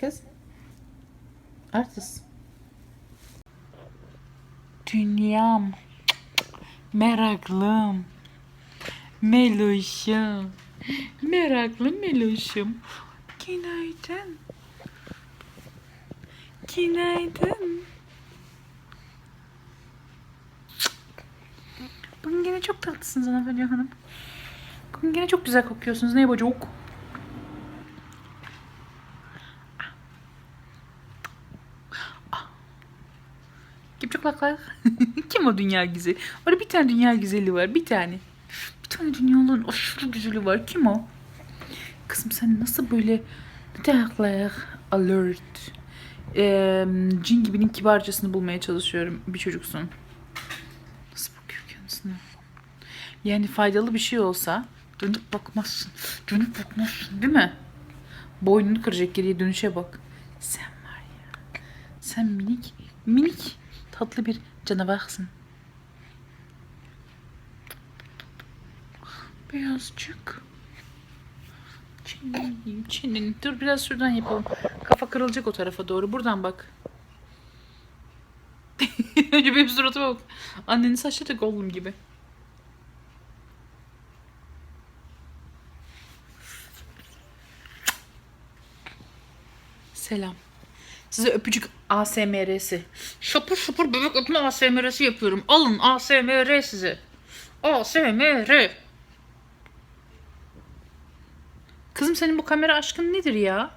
Kız. Artist. Dünyam. Meraklım. Meloşum. Meraklı Meloşum. Günaydın. Günaydın. Bugün gene çok tatlısınız Hanımefendi Hanım. Bugün gene çok güzel kokuyorsunuz. Ne yapacak? Çok lak Kim o dünya güzeli? Orada bir tane dünya güzeli var. Bir tane. Bir tane dünyanın aşırı güzeli var. Kim o? Kızım sen nasıl böyle taklak alert eee, cin gibinin kibarcasını bulmaya çalışıyorum. Bir çocuksun. Nasıl bakıyor kendisine? Yani faydalı bir şey olsa dönüp bakmazsın. Dönüp bakmazsın değil mi? Boynunu kıracak geriye dönüşe bak. Sen var ya. Sen minik, minik tatlı bir canavarsın. Beyazcık. Çinin, çinin. Dur biraz şuradan yapalım. Kafa kırılacak o tarafa doğru. Buradan bak. Önce benim suratıma bak. Annenin saçları da Gollum gibi. Selam. Size öpücük ASMR'si. Şapur şapur bebek öpme ASMR'si yapıyorum. Alın ASMR size. ASMR. Kızım senin bu kamera aşkın nedir ya?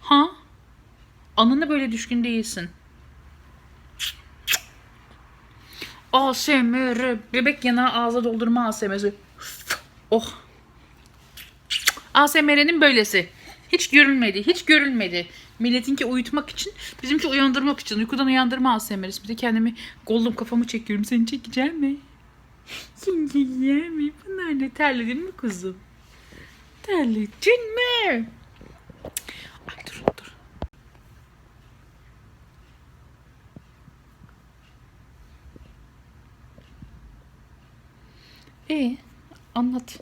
Ha? Anına böyle düşkün değilsin. ASMR. Bebek yanağı ağza doldurma ASMR'si. Oh. ASMR'nin böylesi. Hiç görülmedi, hiç görülmedi. Milletinki uyutmak için, bizimki uyandırmak için. Uykudan uyandırma ASMR'si. Bir de kendimi gollum kafamı çekiyorum. Seni çekeceğim mi? Seni çekeceğim mi? Bunlar da terledin mi kuzum? Terledin mi? Ay dur, dur. E anlat.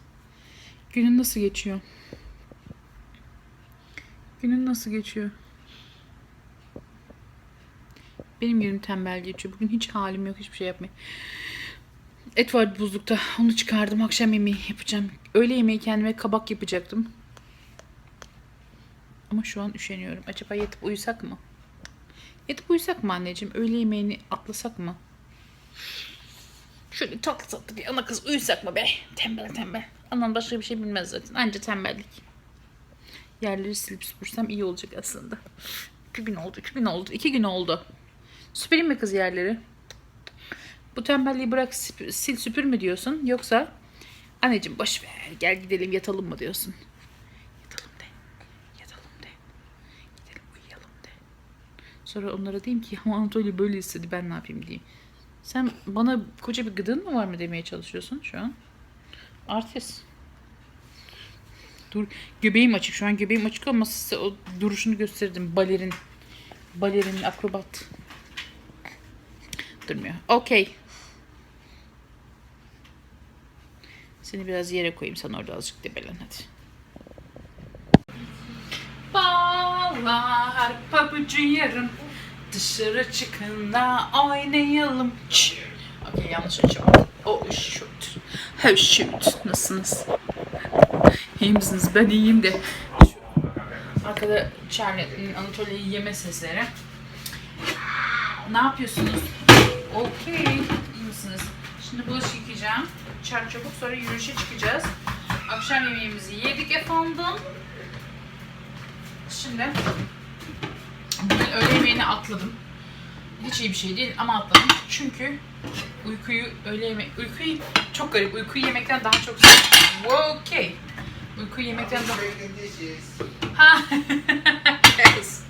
Günün nasıl geçiyor? Günün nasıl geçiyor? Benim günüm tembel geçiyor. Bugün hiç halim yok hiçbir şey yapmaya. Et vardı buzlukta. Onu çıkardım. Akşam yemeği yapacağım. Öğle yemeği kendime kabak yapacaktım. Ama şu an üşeniyorum. Acaba yatıp uyusak mı? Yatıp uyusak mı anneciğim? Öğle yemeğini atlasak mı? Şöyle tatlı tatlı bir ana kız uyusak mı be? Tembel tembel. Anan başka bir şey bilmez zaten. Anca tembellik. Yerleri silip süpürsem iyi olacak aslında. İki gün oldu, iki gün oldu, iki gün oldu. Süpüreyim mi kız yerleri? Bu tembelliği bırak sil süpür mü diyorsun? Yoksa anneciğim boş ver gel gidelim yatalım mı diyorsun? Yatalım de. Yatalım de. Gidelim uyuyalım de. Sonra onlara diyeyim ki ama Anatoly böyle istedi ben ne yapayım diyeyim. Sen bana koca bir gıdın mı var mı demeye çalışıyorsun şu an? Artist. Dur göbeğim açık. Şu an göbeğim açık olmasa size o duruşunu gösterdim. Balerin. Balerin akrobat. Durmuyor. Okey. Seni biraz yere koyayım. Sen orada azıcık debelen hadi. Bağlar pabucu yarın. Dışarı çıkın da oynayalım. Okey yanlış açıyorum. Oh shoot. Oh shoot. Nasılsınız? İyi misiniz? Ben iyiyim de. Şu arkada Charlotte'nin Anatolia'yı yeme sesleri. Ne yapıyorsunuz? Okey. İyi misiniz? Şimdi bulaşık yıkayacağım. Çar çabuk sonra yürüyüşe çıkacağız. Akşam yemeğimizi yedik efendim. Şimdi bugün öğle yemeğini atladım. Hiç iyi bir şey değil ama atladım. Çünkü uykuyu öğle yemek uykuyu çok garip. Uykuyu yemekten daha çok seviyorum. Okey. Uykuyu yemekten daha Ha. yes.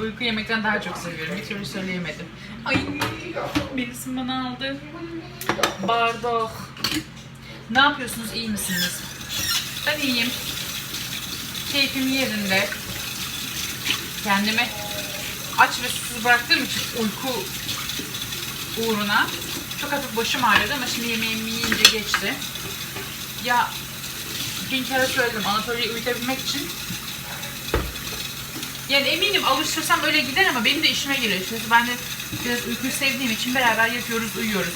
Uyku yemekten daha çok seviyorum. Bir türlü söyleyemedim. Ay birisi bana aldı. Bardak. Ne yapıyorsunuz? İyi misiniz? Ben iyiyim. Keyfim yerinde. Kendimi aç ve susuz bıraktığım için uyku uğruna çok hafif başım ağrıyordu ama şimdi yemeğimi yiyince geçti. Ya bin kere söyledim Anatolia'yı uyutabilmek için Yani eminim alıştırsam öyle gider ama benim de işime geliyor. Çünkü ben de biraz uykuyu sevdiğim için beraber yatıyoruz, uyuyoruz.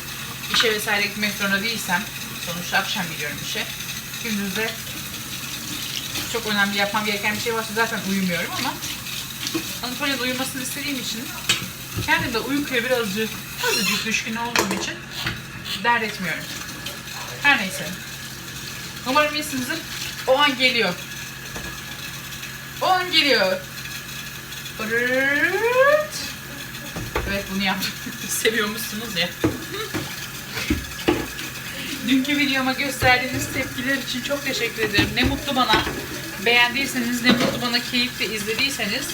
İşe vesaire gitmek zorunda değilsem, sonuçta akşam gidiyorum işe. Gündüz de çok önemli yapmam gereken bir şey varsa zaten uyumuyorum ama Anatolia'nın uyumasını istediğim için kendim de uykuya birazcık azıcık düşkün olduğum için dert etmiyorum. Her neyse. Umarım iyisinizdir. O an geliyor. O an geliyor. Evet bunu yaptım. Seviyormuşsunuz ya. Dünkü videoma gösterdiğiniz tepkiler için çok teşekkür ederim. Ne mutlu bana. Beğendiyseniz, ne mutlu bana keyifle izlediyseniz.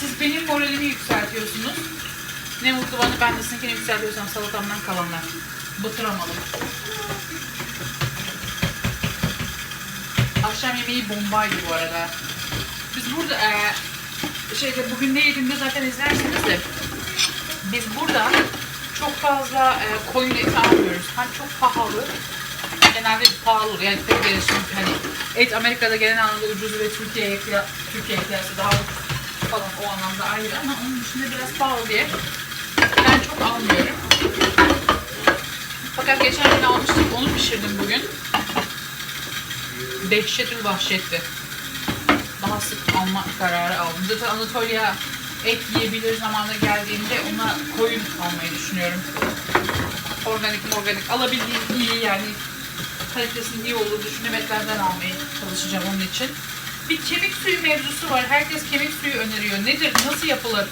Siz benim moralimi yükseltiyorsunuz. Ne mutlu bana ben de sizinkini yükseltiyorsam salatamdan kalanlar. Batıramadım. Akşam yemeği bombaydı bu arada. Biz burada eee şeyde bugün ne yediğimde zaten izlersiniz de biz burada çok fazla e, koyun eti almıyoruz. Hem çok pahalı genelde pahalı. Yani tek gelişim hani et Amerika'da genel anlamda ucuz ve Türkiye'ye Türkiye'ye kıyasla daha falan o anlamda ayrı ama onun dışında biraz pahalı diye ben çok almıyorum. Fakat geçen gün almıştım onu pişirdim bugün. Dehşetül vahşetti. Daha sık alma kararı aldım. Zaten Anatolia et yiyebilir zamana geldiğinde ona koyun almayı düşünüyorum. Organik organik alabildiğim iyi yani kalitesinin iyi olduğu düşündüğüm etlerden almaya çalışacağım onun için. Bir kemik suyu mevzusu var. Herkes kemik suyu öneriyor. Nedir? Nasıl yapılır?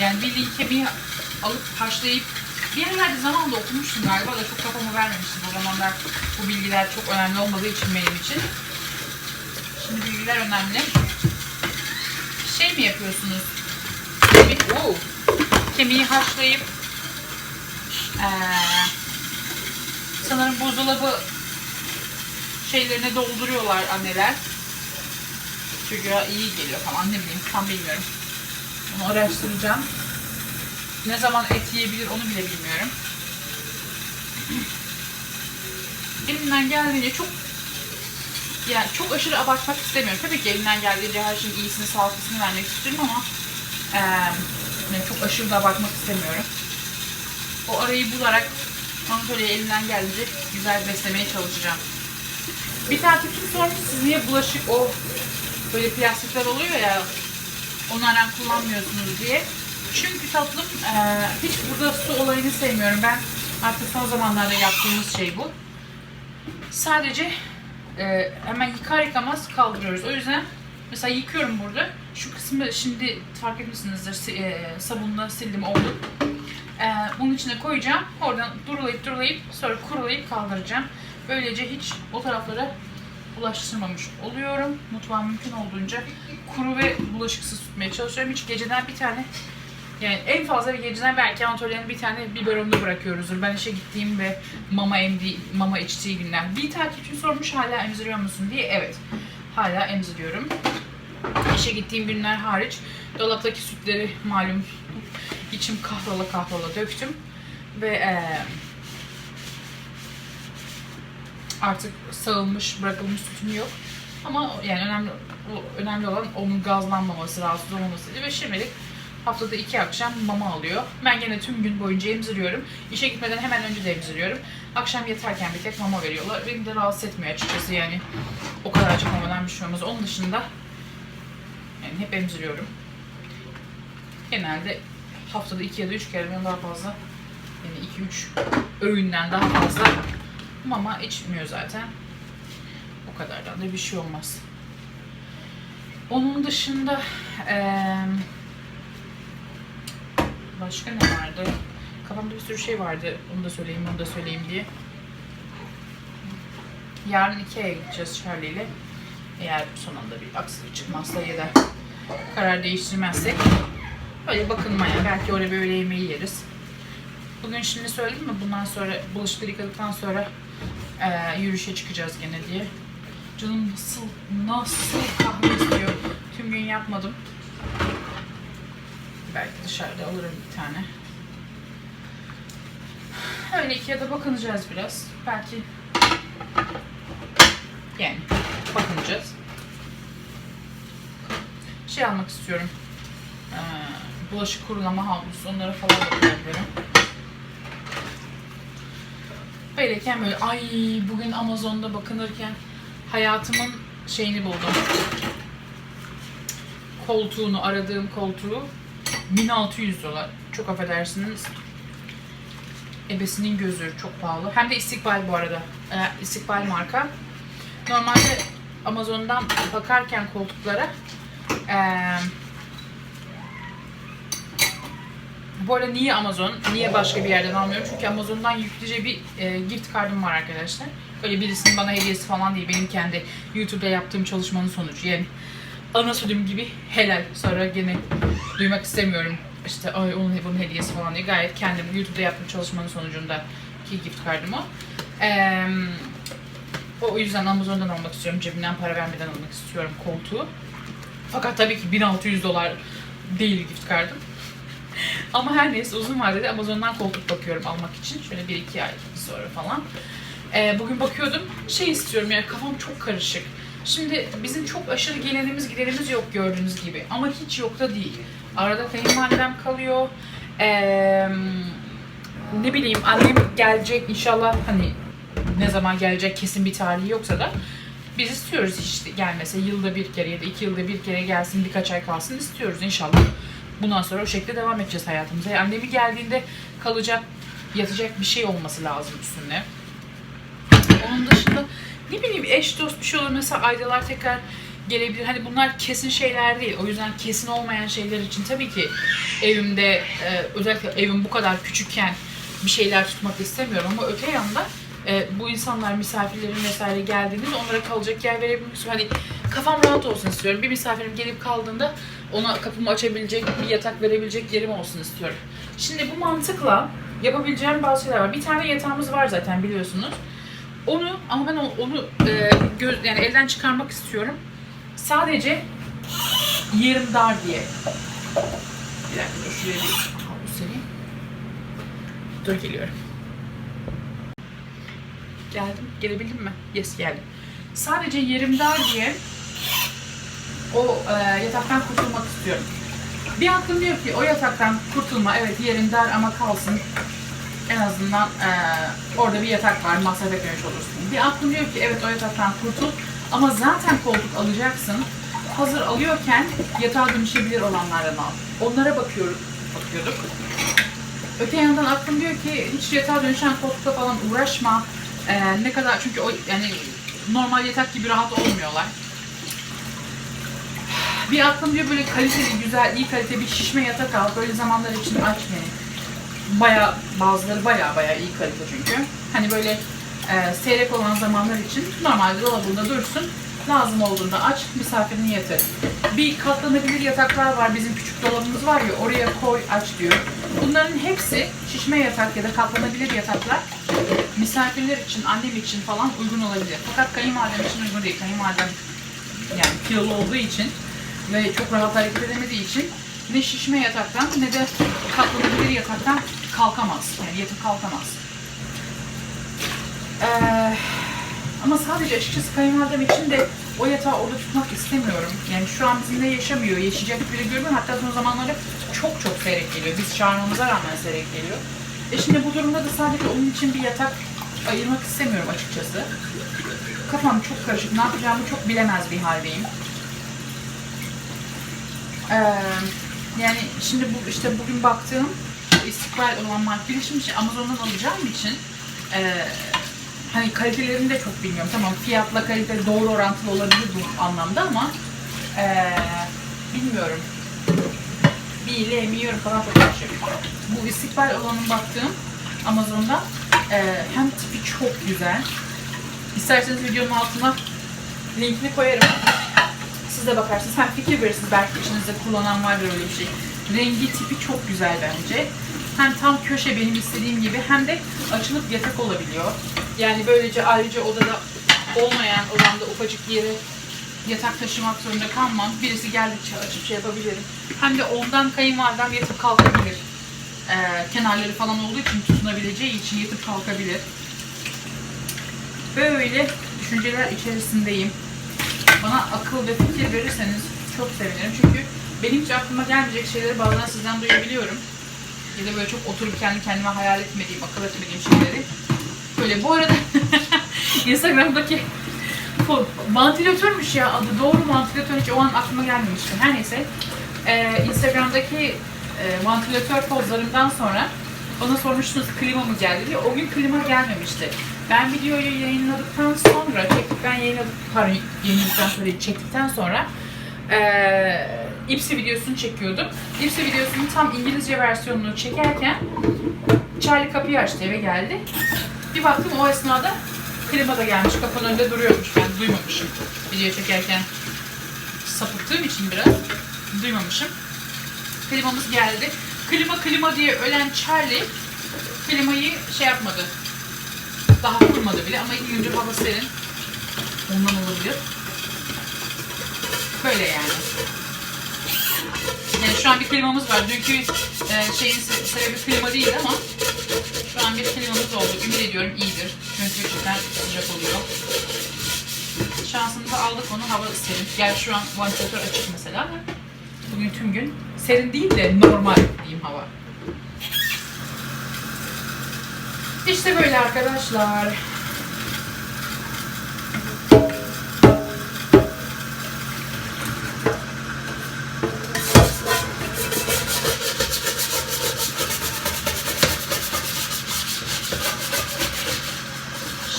Yani bildiğin kemiği alıp haşlayıp bir yerlerde zamanında okumuştum galiba da çok kafamı vermemiştim. O zamanlar bu bilgiler çok önemli olmadığı için benim için. Şimdi bilgiler önemli. Şey mi yapıyorsunuz? Kemik, Oo. Kemiği haşlayıp eee, sanırım buzdolabı şeylerine dolduruyorlar anneler. Çocuğa iyi geliyor falan ne bileyim tam bilmiyorum. Onu araştıracağım. Ne zaman et yiyebilir onu bile bilmiyorum. Elimden geldiğince çok yani çok aşırı abartmak istemiyorum. Tabii ki elimden geldiğince her şeyin iyisini, sağlıklısını vermek istiyorum ama eee, yani çok aşırı da abartmak istemiyorum. O arayı bularak Anatolia'yı elimden geldiğince güzel beslemeye çalışacağım. Bir takipçim sormuş siz niye bulaşık o böyle plastikler oluyor ya onlardan kullanmıyorsunuz diye. Çünkü tatlım eee, hiç burada su olayını sevmiyorum. Ben artık son zamanlarda yaptığımız şey bu. Sadece eee, hemen yıkar yıkamaz kaldırıyoruz. O yüzden mesela yıkıyorum burada. Şu kısmı şimdi fark etmişsinizdir si- eee, sabunla sildim oldu. Eee bunun içine koyacağım. Oradan durulayıp durulayıp sonra kurulayıp kaldıracağım. Böylece hiç o taraflara bulaştırmamış oluyorum. Mutfağı mümkün olduğunca kuru ve bulaşıksız tutmaya çalışıyorum. Hiç geceden bir tane yani en fazla bir geceden belki Anatolia'nın bir tane biberonunu bırakıyoruzdur. Ben işe gittiğim ve mama emdi, mama içtiği günler. Bir takipçim sormuş hala emziriyor musun diye. Evet. Hala emziriyorum. İşe gittiğim günler hariç dolaptaki sütleri malum içim kahrola kahrola döktüm. Ve eee artık sağılmış, bırakılmış sütüm yok. Ama yani önemli önemli olan onun gazlanmaması, rahatsız olmamasıydı ve şimdilik haftada iki akşam mama alıyor. Ben gene tüm gün boyunca emziriyorum. İşe gitmeden hemen önce de emziriyorum. Akşam yatarken bir tek mama veriyorlar. Beni de rahatsız etmiyor açıkçası yani. O kadarcık mamadan bir şey olmaz. Onun dışında yani hep emziriyorum. Genelde haftada iki ya da üç kere daha fazla yani iki üç öğünden daha fazla mama içmiyor zaten. O kadardan da bir şey olmaz. Onun dışında eee, başka ne vardı? Kafamda bir sürü şey vardı. Onu da söyleyeyim, onu da söyleyeyim diye. Yarın Ikea'ya gideceğiz Charlie ile. Eğer son anda bir aksilik çıkmazsa ya da karar değiştirmezsek öyle bakınmaya belki orada bir öğle yemeği yeriz. Bugün şimdi söyledim mi bundan sonra bulaşıkları yıkadıktan sonra eee, yürüyüşe çıkacağız gene diye. Canım nasıl nasıl kahve istiyor. Tüm gün yapmadım. Belki dışarıda alırım bir tane. Öyle ikiye de bakınacağız biraz. Belki yani bakınacağız. şey almak istiyorum. Ee, bulaşık kurulama havlusu. Onlara falan bakabilirim. Böyleyken böyle ay bugün Amazon'da bakınırken hayatımın şeyini buldum. Koltuğunu, aradığım koltuğu 1600 dolar. Çok affedersiniz. Ebesinin gözü çok pahalı. Hem de istikbal bu arada. Ee, istikbal marka. Normalde Amazon'dan bakarken koltuklara ee, bu arada niye Amazon, niye başka bir yerden almıyorum? Çünkü Amazon'dan yüklüce bir e, gift kartım var arkadaşlar. Öyle birisinin bana hediyesi falan değil. Benim kendi YouTube'da yaptığım çalışmanın sonucu. Yani ana sütüm gibi helal. Sonra gene duymak istemiyorum. İşte ay onun bunun hediyesi falan diye. Gayet kendim YouTube'da yaptığım çalışmanın sonucunda ki gift kartım o. Eee o yüzden Amazon'dan almak istiyorum. Cebimden para vermeden almak istiyorum koltuğu. Fakat tabii ki 1600 dolar değil gift kartım. Ama her neyse uzun vadede Amazon'dan koltuk bakıyorum almak için. Şöyle 1-2 ay sonra falan. Ee, bugün bakıyordum. Şey istiyorum yani kafam çok karışık. Şimdi bizim çok aşırı gelenimiz giderimiz yok gördüğünüz gibi. Ama hiç yok da değil. Arada kayınvalidem kalıyor. Ee, ne bileyim annem gelecek inşallah hani ne zaman gelecek kesin bir tarihi yoksa da biz istiyoruz işte gelmese yılda bir kere ya da iki yılda bir kere gelsin birkaç ay kalsın istiyoruz inşallah. Bundan sonra o şekilde devam edeceğiz hayatımıza. Yani annemi geldiğinde kalacak, yatacak bir şey olması lazım üstünde. Onun dışında ne bileyim eş dost bir şey olur. Mesela aydalar tekrar gelebilir. Hani bunlar kesin şeyler değil. O yüzden kesin olmayan şeyler için tabii ki evimde e, özellikle evim bu kadar küçükken bir şeyler tutmak istemiyorum ama öte yanda e, bu insanlar misafirlerin vesaire geldiğinde de onlara kalacak yer verebilmek istiyorum. Hani kafam rahat olsun istiyorum. Bir misafirim gelip kaldığında ona kapımı açabilecek, bir yatak verebilecek yerim olsun istiyorum. Şimdi bu mantıkla yapabileceğim bazı şeyler var. Bir tane yatağımız var zaten biliyorsunuz. Onu ama ben onu e, göz, yani elden çıkarmak istiyorum. Sadece yerim dar diye. Bir dakika şuraya bir. Dur geliyorum. Geldim. Gelebildim mi? Yes geldim. Sadece yerim dar diye o e, yataktan kurtulmak istiyorum. Bir aklım diyor ki o yataktan kurtulma. Evet yerin dar ama kalsın. En azından e, orada bir yatak var. Masraf etmemiş olursun. Bir aklım diyor ki evet o yataktan kurtul. Ama zaten koltuk alacaksın. Hazır alıyorken yatağa dönüşebilir olanlardan al. Onlara bakıyorum. Bakıyorduk. Öte yandan aklım diyor ki hiç yatağa dönüşen koltukla falan uğraşma. Ee, ne kadar çünkü o yani normal yatak gibi rahat olmuyorlar. Bir aklım diyor böyle kaliteli, güzel, iyi kalite bir şişme yatak al. Böyle zamanlar için aç. Baya bazıları baya baya iyi kalite çünkü. Hani böyle e, seyrek olan zamanlar için normalde dolabında dursun. Lazım olduğunda aç, misafirini yatır. Bir katlanabilir yataklar var. Bizim küçük dolabımız var ya oraya koy aç diyor. Bunların hepsi şişme yatak ya da katlanabilir yataklar misafirler için, annem için falan uygun olabilir. Fakat kayınvalidem için uygun değil. Kayınvalidem yani kilolu olduğu için ve çok rahat hareket edemediği için ne şişme yataktan ne de katlanabilir yataktan kalkamaz. Yani yatıp kalkamaz. Ee, ama sadece açıkçası kayınvalidem için de o yatağı orada tutmak istemiyorum. Yani şu an bizimle yaşamıyor, yaşayacak biri görmüyorum. Hatta son zamanlarda çok çok seyrek geliyor. Biz çağırmamıza rağmen seyrek geliyor. E şimdi bu durumda da sadece onun için bir yatak ayırmak istemiyorum açıkçası. Kafam çok karışık. Ne yapacağımı çok bilemez bir haldeyim. Ee, yani şimdi bu işte bugün baktığım istikbal olan markayı şimdi Amazon'dan alacağım için e, hani kalitelerini de çok bilmiyorum. Tamam fiyatla kalite doğru orantılı olabilir bu anlamda ama e, bilmiyorum. Bilemiyorum falan çok karışık. Bu istikbal olanın baktığım Amazon'da e, hem tipi çok güzel. İsterseniz videonun altına linkini koyarım. Siz de bakarsınız. Hem fikir verirsiniz. Belki içinizde kullanan vardır öyle bir şey. Rengi tipi çok güzel bence. Hem tam köşe benim istediğim gibi hem de açılıp yatak olabiliyor. Yani böylece ayrıca odada olmayan odamda ufacık yere yatak taşımak zorunda kalmam. Birisi geldikçe açıp şey yapabilirim. Hem de ondan kayınvalidem yatıp kalkabilir. Ee, kenarları falan olduğu için tutunabileceği için yatıp kalkabilir. Böyle düşünceler içerisindeyim. Bana akıl ve fikir verirseniz çok sevinirim. Çünkü benim hiç aklıma gelmeyecek şeyleri bazen sizden duyabiliyorum. Ya da böyle çok oturup kendi kendime hayal etmediğim, akıl etmediğim şeyleri. Böyle bu arada Instagram'daki vantilatörmüş ya adı. Doğru vantilatör hiç o an aklıma gelmemişti. Her neyse. Ee, Instagram'daki e, vantilatör pozlarımdan sonra bana sormuştunuz klima mı geldi diye. O gün klima gelmemişti. Ben videoyu yayınladıktan sonra, çektikten yayınladık, pardon yayınladıktan sonra çektikten sonra eee İpsi videosunu çekiyordum. İpsi videosunun tam İngilizce versiyonunu çekerken Charlie kapıyı açtı eve geldi. Bir baktım o esnada klima da gelmiş kapının önünde duruyormuş. Ben duymamışım video çekerken sapıttığım için biraz duymamışım. Klimamız geldi. Klima klima diye ölen Charlie klimayı şey yapmadı. Daha kurmadı bile ama iki gündür hava serin. Ondan olabilir. Böyle yani. Yani şu an bir klimamız var. Dünkü e, şeyin se- sebebi klima değil ama şu an bir klimamız oldu. Ümit ediyorum iyidir. Çünkü cidden sıcak oluyor. Şansımıza aldık onu hava serin. Gerçi şu an vantilatör açık mesela bugün tüm gün serin değil de normal diyeyim hava. İşte böyle arkadaşlar.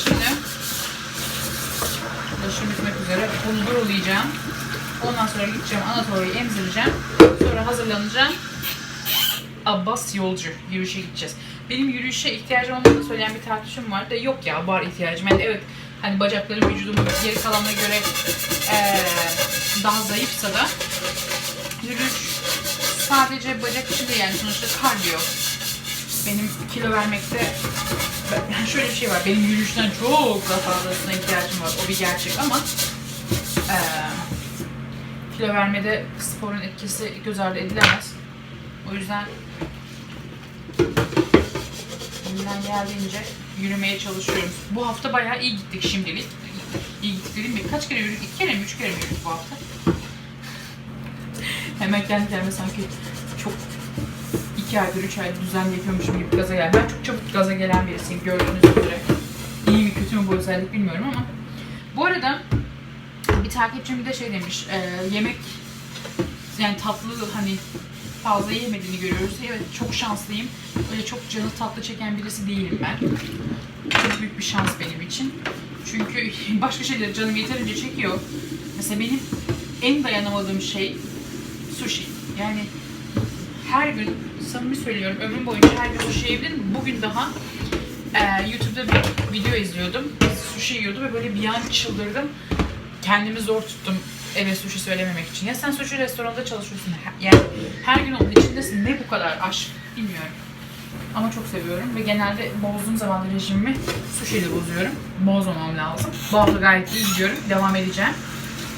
Şimdi başım bitmek üzere bulgur ulayacağım. Ondan sonra gideceğim Anatolia'yı emzireceğim. Sonra hazırlanacağım. Abbas yolcu. Yürüyüşe gideceğiz. Benim yürüyüşe ihtiyacım olmadığını söyleyen bir takipçim var da yok ya var ihtiyacım. Yani evet hani bacaklarım vücudumun geri kalanına göre eee, daha zayıfsa da yürüyüş sadece bacak için değil yani sonuçta kardiyo. Benim kilo vermekte yani şöyle bir şey var. Benim yürüyüşten çok daha fazlasına ihtiyacım var. O bir gerçek ama eee kilo vermede sporun etkisi göz ardı edilemez. O yüzden elimden geldiğince yürümeye çalışıyorum. Bu hafta bayağı iyi gittik şimdilik. İyi gittik dediğim gibi kaç kere yürüdük? İki kere mi? Üç kere mi yürüdük bu hafta? Hemen kendi kendime sanki çok iki aydır, üç aydır düzenli yapıyormuşum gibi gaza gel. Ben çok çabuk gaza gelen birisiyim gördüğünüz üzere. İyi mi kötü mü bu özellik bilmiyorum ama. Bu arada takipçim bir de şey demiş, e, yemek yani tatlı hani fazla yemediğini görüyoruz. Evet çok şanslıyım. Öyle çok canı tatlı çeken birisi değilim ben. Çok büyük bir şans benim için. Çünkü başka şeyleri canım yeterince çekiyor. Mesela benim en dayanamadığım şey sushi. Yani her gün samimi söylüyorum ömrüm boyunca her gün sushi yiyebilirim. Bugün daha e, YouTube'da bir video izliyordum. Sushi yiyordu ve böyle bir an çıldırdım. Kendimi zor tuttum eve sushi söylememek için. Ya sen sushi restoranda çalışıyorsun. Yani her gün onun içindesin. Ne bu kadar aşk bilmiyorum. Ama çok seviyorum ve genelde bozduğum zaman rejimimi sushi ile bozuyorum. Bozmamam lazım. Bu hafta gayet iyi gidiyorum. Devam edeceğim.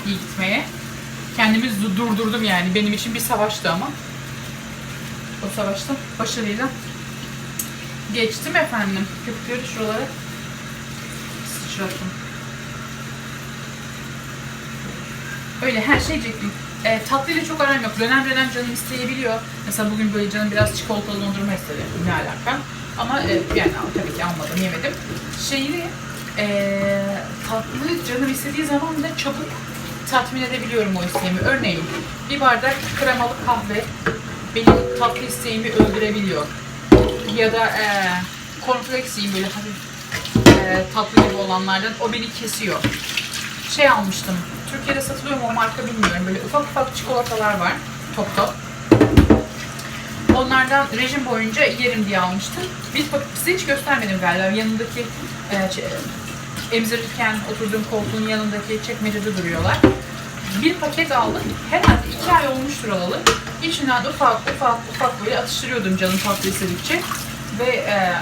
İyi gitmeye. Kendimi du- durdurdum yani. Benim için bir savaştı ama. O savaşta başarıyla geçtim efendim. Köpükleri şuralara sıçrattım. Öyle her şey cepli. E, tatlıyla çok aram yok. Dönem dönem canım isteyebiliyor. Mesela bugün böyle canım biraz çikolatalı dondurma istedi. Ne alaka? Ama e, yani tabii ki almadım, yemedim. Şeyi e, tatlı canım istediği zaman da çabuk tatmin edebiliyorum o isteğimi. Örneğin bir bardak kremalı kahve benim tatlı isteğimi öldürebiliyor. Ya da e, cornflakes böyle hafif e, tatlı gibi olanlardan o beni kesiyor. Şey almıştım. Türkiye'de satılıyor mu o marka bilmiyorum. Böyle ufak ufak çikolatalar var. Top top. Onlardan rejim boyunca yerim diye almıştım. Paket size hiç göstermedim galiba. Yanındaki e, ç- emzirirken oturduğum koltuğun yanındaki çekmecede duruyorlar. Bir paket aldım. Herhalde iki ay olmuştur alalı. İçinden ufak ufak ufak böyle atıştırıyordum canım tatlı istedikçe. Ve e,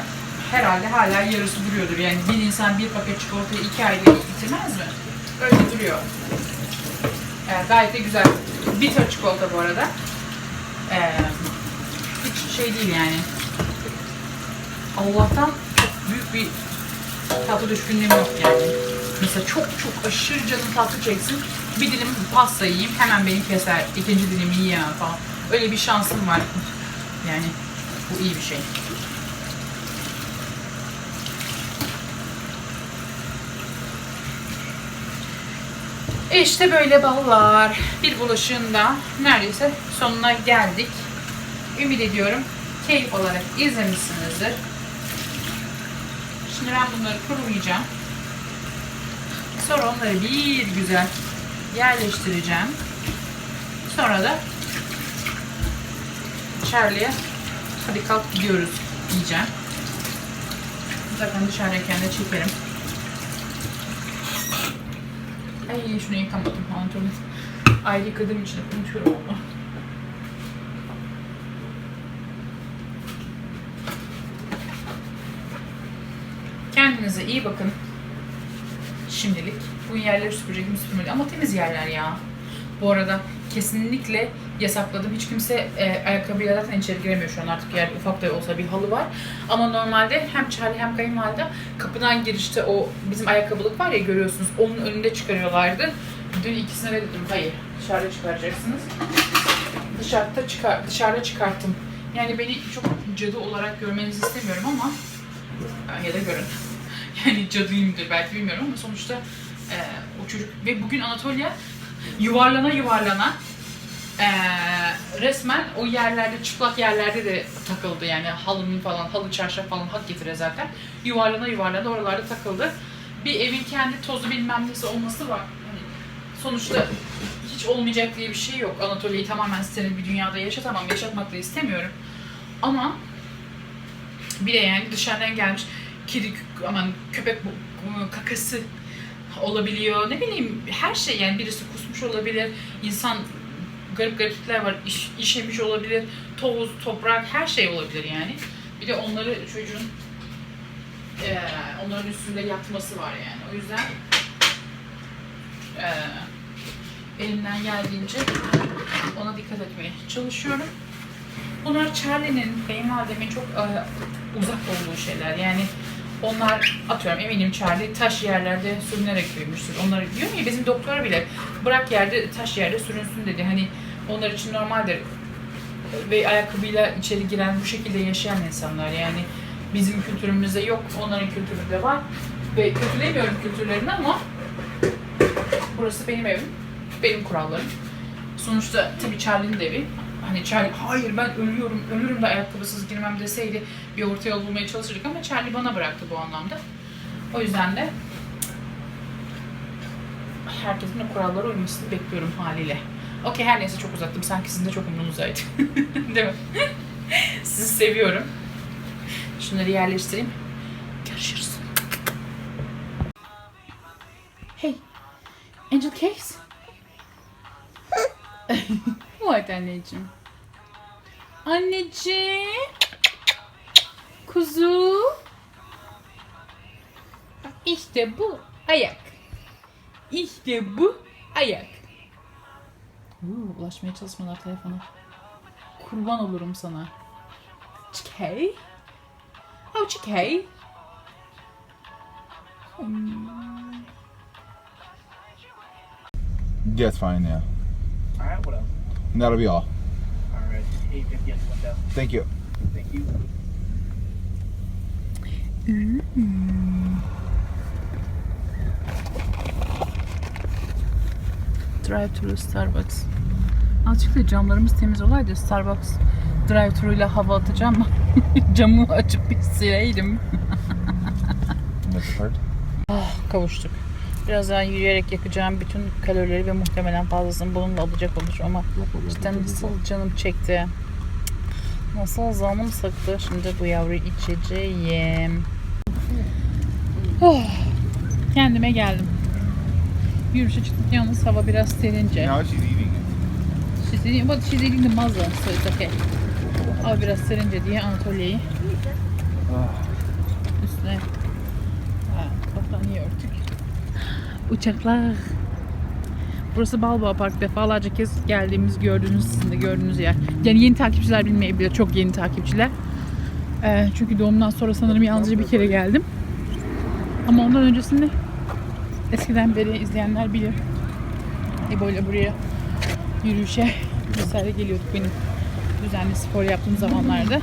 herhalde hala yarısı duruyordur. Yani bir insan bir paket çikolatayı iki ayda bitirmez mi? Öyle duruyor. E, gayet de güzel. Bitter çikolata bu arada. E, hiç şey değil yani. Allah'tan çok büyük bir tatlı düşkünlüğüm yok yani. Mesela çok çok aşırı canım tatlı çeksin. bir dilim pasta yiyeyim hemen beni keser. ikinci dilimi yiyemem falan. Öyle bir şansım var. Yani bu iyi bir şey. İşte böyle ballar. Bir bulaşığın da neredeyse sonuna geldik. Ümit ediyorum keyif olarak izlemişsinizdir. Şimdi ben bunları kurulayacağım. Sonra onları bir güzel yerleştireceğim. Sonra da Charlie'ye hadi kalk gidiyoruz diyeceğim. Zaten dışarıdayken de çekerim. Ay şunu yıkamadım pantolonu. Ayrı yıkadığım için unutuyorum onu. Kendinize iyi bakın. Şimdilik. Bu yerleri süpürecek mi süpürmedi ama temiz yerler ya. Bu arada kesinlikle yasakladım. Hiç kimse e, ayakkabıyla zaten içeri giremiyor şu an artık yer ufak da olsa bir halı var. Ama normalde hem Charlie hem kayınvalide kapıdan girişte o bizim ayakkabılık var ya görüyorsunuz onun önünde çıkarıyorlardı. Dün ikisine de dedim hayır dışarıda çıkaracaksınız. Dışarıda çıkar dışarıda çıkarttım. Yani beni çok cadı olarak görmenizi istemiyorum ama ya da görün. Yani cadıyımdır belki bilmiyorum ama sonuçta e, o çocuk ve bugün Anatolia yuvarlana yuvarlana e, resmen o yerlerde çıplak yerlerde de takıldı yani halının falan halı çarşaf falan hak getire zaten yuvarlana yuvarlana oralarda takıldı. Bir evin kendi tozu bilmem nesi olması var. Hani sonuçta hiç olmayacak diye bir şey yok. Anatolia'yı tamamen steril bir dünyada yaşatamam. Yaşatmak da istemiyorum. Ama bir de yani dışarıdan gelmiş kedi, aman köpek kakası olabiliyor. Ne bileyim her şey yani birisi kusmuş olabilir. İnsan garip gariplikler var. İş, işemiş olabilir. Toz, toprak her şey olabilir yani. Bir de onları çocuğun eee, onların üstünde yatması var yani. O yüzden eee, elimden geldiğince ona dikkat etmeye çalışıyorum. Bunlar Charlie'nin, kayınvalidemin çok e, uzak olduğu şeyler. Yani onlar atıyorum eminim Charlie taş yerlerde sürünerek büyümüştür. Onları diyor ya bizim doktor bile bırak yerde taş yerde sürünsün dedi. Hani onlar için normaldir. Ve ayakkabıyla içeri giren bu şekilde yaşayan insanlar yani bizim kültürümüzde yok. Onların kültüründe var. Ve kötülemiyorum kültürlerini ama burası benim evim. Benim kurallarım. Sonuçta tabii Charlie'nin de evi. Hani Charlie hayır ben ölüyorum, ölürüm de ayakkabısız girmem deseydi bir orta yol bulmaya çalışırdık ama Charlie bana bıraktı bu anlamda. O yüzden de herkesin de kurallara uymasını bekliyorum haliyle. Okey her neyse çok uzattım. Sanki sizin de çok umrunuzdaydı. Değil mi? Sizi seviyorum. Şunları yerleştireyim. Görüşürüz. Hey. Angel Cakes. What anneciğim? Anneciğim. Kuzu. İşte bu ayak. İşte bu ayak. Uuu, ulaşmaya çalışmalar telefona. Kurban olurum sana. Çikey. Oh, çikey. Yeah, it's fine. Yeah, All right, what else? That'll be all. All right, 850 on the window. Thank you. Thank you. Drive thru Starbucks. Azıcık da camlarımız temiz olaydı Starbucks drive thru ile hava atacağım. Camı açıp bir sileydim. Part. Kavuştuk. Biraz daha yürüyerek yakacağım bütün kalorileri ve muhtemelen fazlasını bununla alacak olur ama cidden nasıl canım çekti. Nasıl zanım sıktı. Şimdi bu yavruyu içeceğim. Oh, kendime geldim. Yürüyüşe çıktık yalnız hava biraz serince. Now she's eating it. She's eating, but she's eating the mother, so it's okay. Hava biraz serince diye Anatolia'yı üstüne Uçaklar. Burası Balboa Park. Defalarca kez geldiğimiz, gördüğünüz, sizin de gördüğünüz yer. Yani yeni takipçiler bilmeyebilir. Çok yeni takipçiler. Ee, çünkü doğumdan sonra sanırım yalnızca bir kere geldim. Ama ondan öncesinde eskiden beri izleyenler bilir. Ebo ile buraya yürüyüşe vesaire geliyorduk benim düzenli spor yaptığım zamanlarda.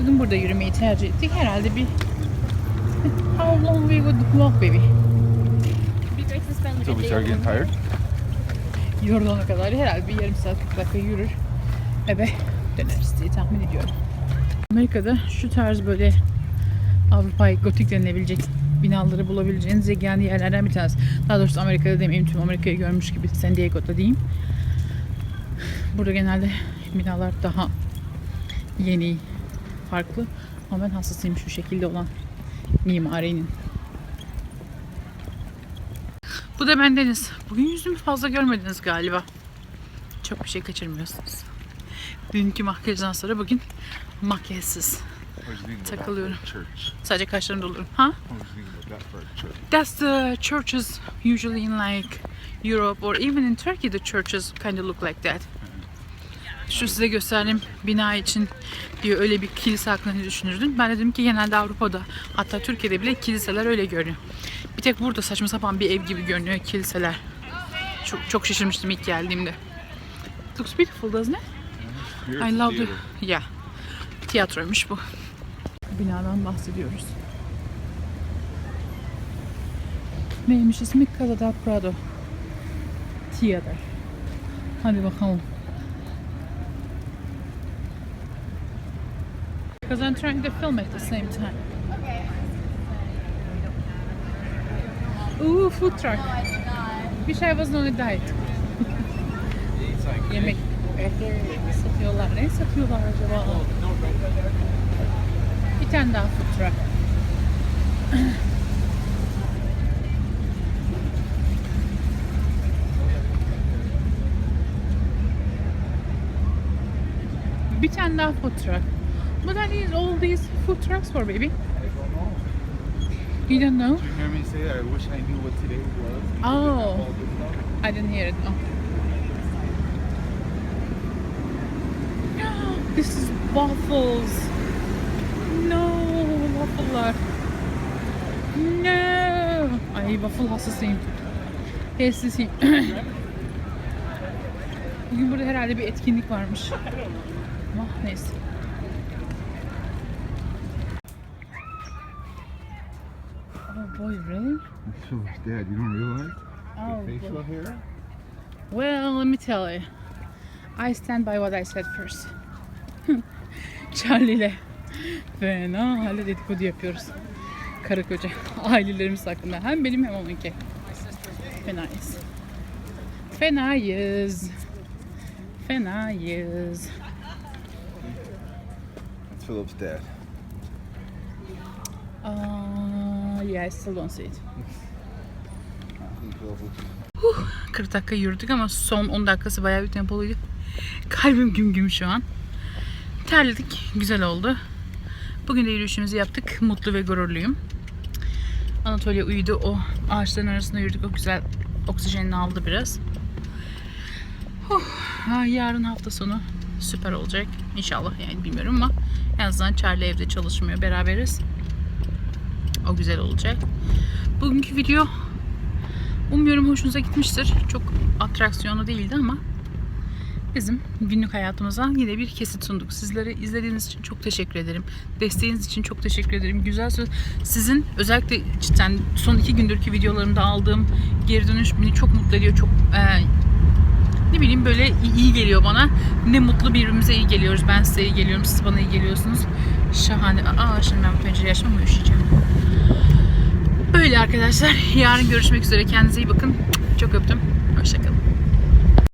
Bugün burada yürümeyi tercih ettik. Herhalde bir How long we would walk baby? A we start getting tired? Yorulana kadar herhalde bir yarım saat 40 dakika yürür. Eve döneriz diye tahmin ediyorum. Amerika'da şu tarz böyle Avrupa'yı gotik denilebilecek binaları bulabileceğiniz yegane yerlerden bir tanesi. Daha doğrusu Amerika'da demeyeyim tüm Amerika'yı görmüş gibi San Diego'da diyeyim. Burada genelde binalar daha yeni, farklı. Ama ben hastasıyım şu şekilde olan mimarinin. Bu da bendeniz. Bugün yüzümü fazla görmediniz galiba. Çok bir şey kaçırmıyorsunuz. Dünkü makyajdan sonra bugün makyajsız. Takılıyorum. Sadece kaşlarımı doluyorum. Ha? That's the churches usually in like Europe or even in Turkey the churches kind of look like that. Şu size gösterdiğim bina için diyor öyle bir kilise hakkında düşünürdün? Ben de dedim ki genelde Avrupa'da hatta Türkiye'de bile kiliseler öyle görünüyor. Tek burada saçma sapan bir ev gibi görünüyor kiliseler. Çok çok şaşırmıştım ilk geldiğimde. It looks beautiful doesn't it? I love the... Yeah. Tiyatroymuş bu. Binadan bahsediyoruz. Neymiş ismi? Casa del Prado. Theater. Hadi bakalım. Because I'm trying to film at the same time. Ooh, food truck. Wish I was on a diet. Yemek satıyorlar. Ne satıyorlar acaba? Bir tane daha food truck. Bir tane daha food truck. What are these, all these food trucks for baby? You don't know? You hear me say I wish I knew what today was. Oh. I didn't hear it. Oh. This is waffles. No, waffle'lar. No. Ay waffle hastasıyım. Hastasıyım. Bugün burada herhalde bir etkinlik varmış. Ama neyse. Oh really? So dead. You don't realize? Oh. Facial hair? Well, let me tell you. I stand by what I said first. Charlie ile fena halde dedikodu yapıyoruz. Karı koca ailelerimiz hakkında. Hem benim hem onunki. Fenayız. Fenayız. Fenayız. That's Philip's dad. Aa, yeah, I still don't see it. I think Philip looks 40 dakika yürüdük ama son 10 dakikası bayağı bir tempoluydu. Kalbim güm güm şu an. Terledik. Güzel oldu. Bugün de yürüyüşümüzü yaptık. Mutlu ve gururluyum. Anatolia uyudu. O ağaçların arasında yürüdük. O güzel oksijenini aldı biraz. Ha, yarın hafta sonu süper olacak. İnşallah yani bilmiyorum ama en azından Charlie evde çalışmıyor. Beraberiz. O güzel olacak. Bugünkü video Umuyorum hoşunuza gitmiştir. Çok atraksiyonu değildi ama bizim günlük hayatımızdan yine bir kesit sunduk. Sizlere izlediğiniz için çok teşekkür ederim. Desteğiniz için çok teşekkür ederim. Güzel söz. Sizin özellikle cidden son iki gündürki videolarımda aldığım geri dönüş beni çok mutlu ediyor. Çok e, ne bileyim böyle iyi- geliyor bana. Ne mutlu birbirimize iyi geliyoruz. Ben size iyi geliyorum. Siz bana iyi geliyorsunuz. Şahane. Aa şimdi ben bu pencereyi açmam üşüyeceğim. Böyle arkadaşlar. Yarın görüşmek üzere. Kendinize iyi bakın. Çok öptüm. Hoşçakalın.